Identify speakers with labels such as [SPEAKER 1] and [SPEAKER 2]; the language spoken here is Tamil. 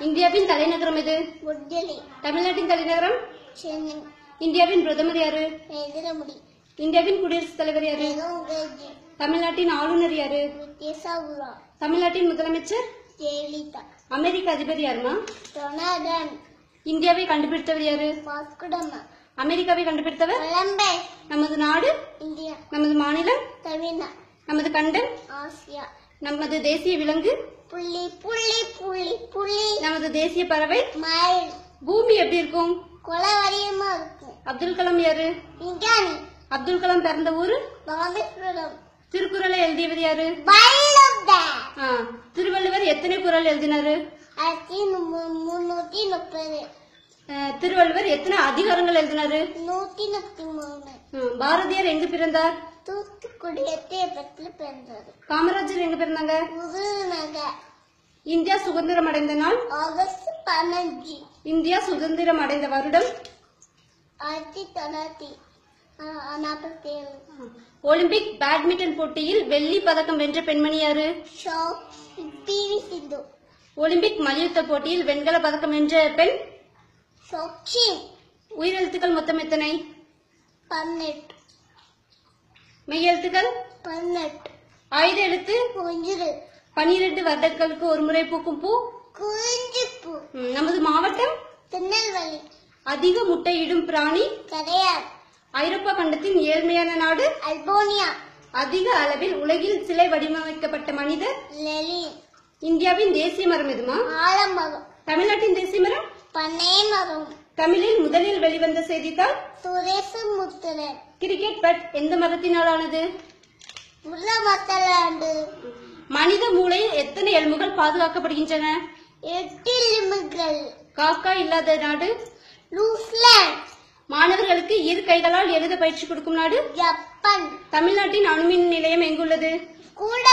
[SPEAKER 1] இந்தியாவின் தலைநகரம் எது? தமிழ்நாட்டின் தலைநகரம்?
[SPEAKER 2] சென்னை.
[SPEAKER 1] இந்தியாவின் பிரதமர் யாரு? இந்தியாவின் குடியரசுத் தலைவர் யாரு? தமிழ்நாட்டின் ஆளுநர் யாரு? தமிழ்நாட்டின் முதலமைச்சர்? அமெரிக்க அதிபர் யாருமா? இந்தியாவை கண்டுபிடித்தவர் யாரு? அமெரிக்காவை கண்டுபிடித்தவர்? நமது நாடு?
[SPEAKER 2] இந்தியா.
[SPEAKER 1] நமது மாநிலம்?
[SPEAKER 2] தமிழ்நாடு.
[SPEAKER 1] நமது கண்டம்?
[SPEAKER 2] ஆசியா.
[SPEAKER 1] நமது தேசிய விலங்கு?
[SPEAKER 2] புள்ளி புள்ளி புள்ளி புள்ளி.
[SPEAKER 1] நமது தேசிய பறவை?
[SPEAKER 2] மயில்.
[SPEAKER 1] பூமி எப்படி இருக்கும்?
[SPEAKER 2] கொலவரியமா இருக்கும்.
[SPEAKER 1] அப்துல் கலாம் யாரு?
[SPEAKER 2] விஞ்ஞானி.
[SPEAKER 1] அப்துல் கலாம் பிறந்த ஊரு?
[SPEAKER 2] ராமேஸ்வரம்
[SPEAKER 1] திருக்குறளை எழுதியவர் யாரு? திருவள்ளுவர் எத்தனை குறள் எழுதினாரு?
[SPEAKER 2] முன்னூத்தி முப்பது.
[SPEAKER 1] திருவள்ளுவர் எத்தனை அதிகாரங்கள் எழுதினாரு?
[SPEAKER 2] நூத்தி முப்பத்தி மூணு.
[SPEAKER 1] பாரதியார் எங்க பிறந்தார்?
[SPEAKER 2] தூத்துக்குடி எத்தியப்பத்தில் பிறந்தது.
[SPEAKER 1] காமராஜர் எங்க பிறந்தாங்க?
[SPEAKER 2] விருதுநகர்
[SPEAKER 1] இந்தியா சுதந்திரம் அடைந்த நாள்?
[SPEAKER 2] ஆகஸ்ட் பதினஞ்சு
[SPEAKER 1] இந்தியா சுதந்திரம் அடைந்த வருடம்?
[SPEAKER 2] ஆயிரத்தி தொள்ளாயிரத்தி நாற்பத்தி ஏழு
[SPEAKER 1] ஒலிம்பிக் பேட்மிண்டன் போட்டியில் வெள்ளி பதக்கம் வென்ற பெண்மணி யாரு?
[SPEAKER 2] ஷோ பிவி சிந்து.
[SPEAKER 1] ஒலிம்பிக் மல்யுத்த போட்டியில் வெண்கல பதக்கம் வென்ற பெண்? உயிரெழுத்துக்கள் மொத்தம் எத்தனை?
[SPEAKER 2] பன்னெட்டு
[SPEAKER 1] மெய்யெழுத்துக்கள்
[SPEAKER 2] பன்னெட்டு
[SPEAKER 1] ஆயுத எழுத்து? பனிரெண்டு வருடங்களுக்கு ஒரு முறை பூக்கும் பூ?
[SPEAKER 2] குறிஞ்சிப்பூ
[SPEAKER 1] நமது மாவட்டம்?
[SPEAKER 2] திருநெல்வேலி.
[SPEAKER 1] அதிக முட்டையிடும் பிராணி?
[SPEAKER 2] கரையார்.
[SPEAKER 1] ஐரோப்பா கண்டத்தின் ஏழ்மையான நாடு?
[SPEAKER 2] அல்போனியா.
[SPEAKER 1] அதிக அளவில் உலகில் சிலை வடிவமைக்கப்பட்ட மனிதர்?
[SPEAKER 2] லெலி
[SPEAKER 1] இந்தியாவின் தேசிய மரம் எதுமா?
[SPEAKER 2] ஆலமரம்
[SPEAKER 1] தமிழ்நாட்டின் தேசிய மரம்?
[SPEAKER 2] பனை மரம்
[SPEAKER 1] தமிழில் முதலில் வெளிவந்த செய்தித்தாள்
[SPEAKER 2] சுரேச முத்திரன்
[SPEAKER 1] கிரிக்கெட் பட் எந்த மரத்தினாலானது
[SPEAKER 2] முல்ல மத்தலாண்டு
[SPEAKER 1] மனித மூளையில் எத்தனை எலும்புகள் பாதுகாக்கப்படுகின்றன?
[SPEAKER 2] எட்டு லிமுகள்
[SPEAKER 1] காக்கா இல்லாத நாடு?
[SPEAKER 2] நியூசிலாந்து
[SPEAKER 1] மாணவர்களுக்கு இரு கைகளால் எழுத பயிற்சி கொடுக்கும் நாடு?
[SPEAKER 2] ஜப்பான்.
[SPEAKER 1] தமிழ்நாட்டின் அணுமின் நிலையம் எங்குள்ளது?
[SPEAKER 2] கூட